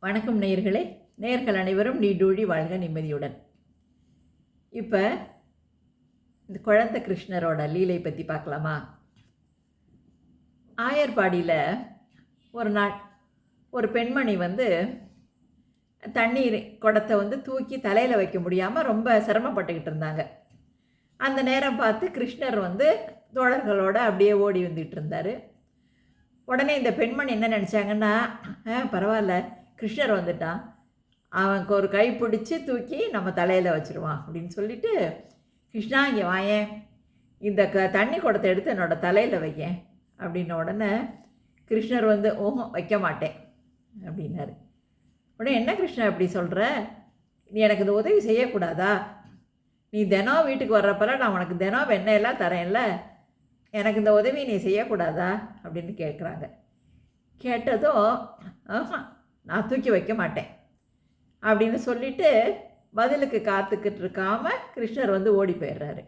வணக்கம் நேயர்களே. நேயர்கள் அனைவரும் நீடூழி வாழ்க நிம்மதியுடன். இப்போ இந்த குழந்தை கிருஷ்ணரோட லீலை பற்றி பார்க்கலாமா? ஆயர்பாடியில் ஒரு நாள் ஒரு பெண்மணி வந்து தண்ணீர் குடத்தை வந்து தூக்கி தலையில் வைக்க முடியாமல் ரொம்ப சிரமப்பட்டுக்கிட்டு இருந்தாங்க. அந்த நேரம் பார்த்து கிருஷ்ணர் வந்து தோழர்களோட அப்படியே ஓடி வந்துட்டு இருந்தார். உடனே இந்த பெண்மணி என்ன நினச்சாங்கன்னா "ஆ, பரவாயில்ல. கிருஷ்ணர் வந்துட்டான். அவனுக்கு ஒரு கை பிடிச்சி தூக்கி நம்ம தலையில் வச்சுருவான் அப்படின்னு சொல்லிட்டு கிருஷ்ணா இங்கே வாயேன் இந்த க தண்ணி குடத்தை எடுத்து என்னோட தலையில் வையேன். அப்படின்ன உடனே கிருஷ்ணர் வந்து ஓஹோ வைக்க மாட்டேன். அப்படின்னாரு. உடனே என்ன கிருஷ்ணா இப்படி சொல்கிற நீ எனக்கு இந்த உதவி செய்யக்கூடாதா? நீ தினம் வீட்டுக்கு வர்றப்பெல்லாம் நான் உனக்கு தினம் வெண்ணெயெல்லாம் தரேன்ல. எனக்கு இந்த உதவி நீ செய்யக்கூடாதா? அப்படின்னு கேட்குறாங்க கேட்டதும் ஆஹா நான் தூக்கி வைக்க மாட்டேன். அப்படின்னு சொல்லிட்டு பதிலுக்கு காத்துக்கிட்டு இருக்காம கிருஷ்ணர் வந்து ஓடி போயிடுறாரு.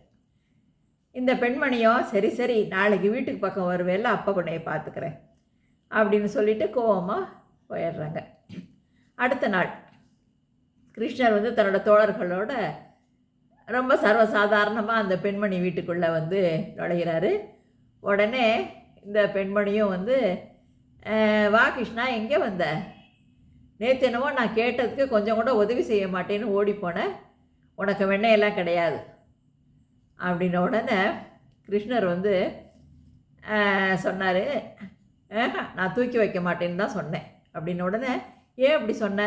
இந்த பெண்மணியோ சரி சரி நாளைக்கு வீட்டுக்கு பக்கம் வருவேல அப்பா கொண்டைய பார்த்துக்கிறேன் அப்படின்னு சொல்லிட்டு கோவமாக போயிடுறாங்க. அடுத்த நாள் கிருஷ்ணர் வந்து தன்னோட தோழர்களோட ரொம்ப சர்வசாதாரணமாக அந்த பெண்மணி வீட்டுக்குள்ளே வந்து நுழைகிறாரு உடனே இந்த பெண்மணியும் வந்து வா கிருஷ்ணா எங்கே வந்த? நேற்று என்னவோ நான் கேட்டதுக்கு கொஞ்சம் கூட உதவி செய்ய மாட்டேன்னு ஓடிப்போனேன் உனக்கு வெண்ணையெல்லாம் கிடையாது அப்படின்ன உடனே கிருஷ்ணர் வந்து சொன்னார் நான் தூக்கி வைக்க மாட்டேன்னு தான் சொன்னேன் அப்படின்ன உடனே ஏன் அப்படி சொன்ன?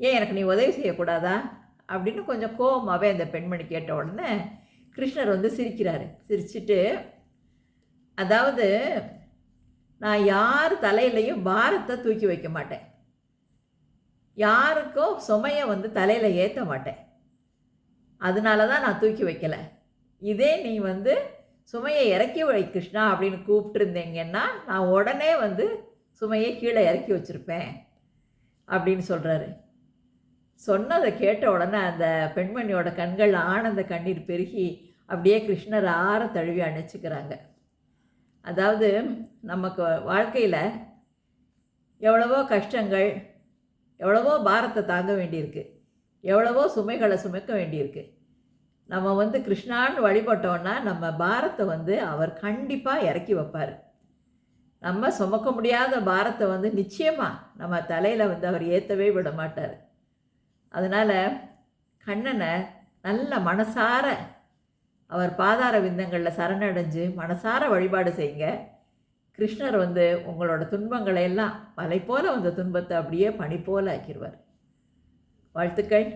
ஏன் எனக்கு நீ உதவி செய்யக்கூடாதா? அப்படின்னு கொஞ்சம் கோபமாகவே அந்த பெண்மணி கேட்ட உடனே கிருஷ்ணர் வந்து சிரிக்கிறாரு. சிரிச்சிட்டு அதாவது நான் யார் தலையிலையும் பாரத்தை தூக்கி வைக்க மாட்டேன். யாருக்கும் சுமையை வந்து தலையில் ஏற்ற மாட்டேன். அதனால தான் நான் தூக்கி வைக்கல. இதே நீ வந்து சுமையை இறக்கி வை கிருஷ்ணா அப்படின்னு கூப்பிட்டுருந்தீங்கன்னா நான் உடனே வந்து சுமையை கீழே இறக்கி வச்சுருப்பேன் அப்படின்னு சொல்கிறாரு சொன்னதை கேட்ட உடனே அந்த பெண்மணியோட கண்கள் ஆனந்த கண்ணீர் பெருகி அப்படியே கிருஷ்ணர் ஆற தழுவி அணைச்சிக்கிறாங்க. அதாவது நமக்கு வாழ்க்கையில் எவ்வளவோ கஷ்டங்கள் எவ்வளவோ பாரத்தை தாங்க வேண்டியிருக்கு. எவ்வளவோ சுமைகளை சுமக்க வேண்டியிருக்கு. நம்ம வந்து கிருஷ்ணான்னு வழிபட்டோன்னா நம்ம பாரத்தை வந்து அவர் கண்டிப்பாக இறக்கி வைப்பார். நம்ம சுமக்க முடியாத பாரத்தை வந்து நிச்சயமாக நம்ம தலையில் வந்து அவர் ஏற்றவே விட மாட்டார். அதனால் கண்ணனை நல்ல மனசார அவர் பாதார விந்தங்களில் சரணடைஞ்சு மனசார வழிபாடு செய்யுங்க. கிருஷ்ணர் வந்து உங்களோட துன்பங்களை எல்லாம் மலை போல வந்த துன்பத்தை அப்படியே பனி போல ஆக்கிடுவார் வாழ்த்துக்கள்.